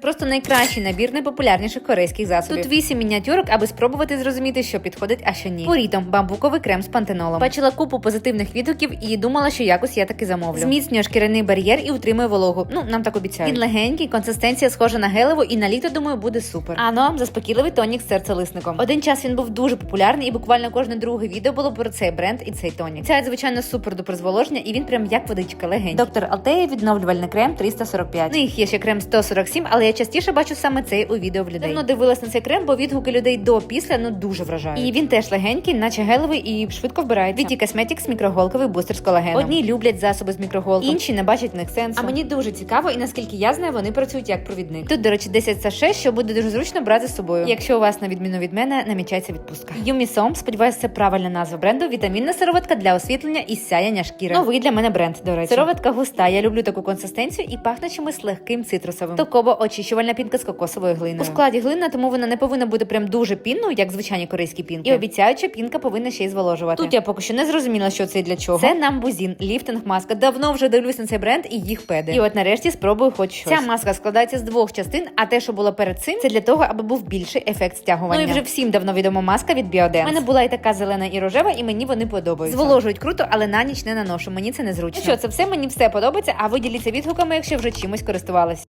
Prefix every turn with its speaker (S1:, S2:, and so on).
S1: Просто найкращий набір найпопулярніших корейських засобів. Тут вісім мініатюрок, аби спробувати зрозуміти, що підходить, а що ні. Порітом бамбуковий крем з пантенолом. Бачила купу позитивних відгуків і думала, що якось я таки замовлю. Зміцнює шкіряний бар'єр і утримує вологу. Ну нам так обіцяють. Він легенький, консистенція схожа на гелеву, і на літо думаю буде супер. А ну заспокійливий тонік з серцелисником. Один час він був дуже популярний, і буквально кожне друге відео було про цей бренд і цей тонік. Ця звичайно супер дупер зволоження, і він прям як водичка легенький. Доктор Алтея відновлювальний крем 345. Ну їх є ще крем 147, але я частіше бачу саме цей у відео в людей. Давно дивилась на цей крем, бо відгуки людей до після ну дуже вражають. І він теж легенький, наче гелевий і швидко вбирається. Віті Cosmetics мікроголковий бустер з колагеном. Одні люблять засоби з мікроголком, інші не бачать в них сенсу. А мені дуже цікаво, і наскільки я знаю, вони працюють як провідник. Тут, до речі, 10 саше, що буде дуже зручно брати з собою. Якщо у вас, на відміну від мене, намічається відпустка. Юмі Сом, сподіваюся, це правильна назва бренду. Вітамінна сироватка для освітлення і сяяння шкіри. Новий для мене бренд, до речі. Сироватка густа. Я люблю таку консистенцію і пахне чимось легким цитрусовим. Токобо очищувальна пінка з кокосовою глиною. У складі глина, тому вона не повинна бути прям дуже пінною, як звичайні корейські пінки. І обіцяють, що пінка повинна ще й зволожувати. Тут я поки що не зрозуміла, що це і для чого. Це намбузін, ліфтинг маска. Давно вже дивлюсь на цей бренд і їх педи. І от нарешті спробую хоч щось. Ця маска складається з двох частин, а те, що було перед цим, це для того, аби був більший ефект стягування. Ну і вже всім давно відома маска від. У мене була і така зелена, і рожева, і мені вони подобаються. Зволожують круто, але на ніч не наношу. Мені це незручно. Ну що, це все мені все подобається. А ви діліться відгуками, якщо вже чимось користувались.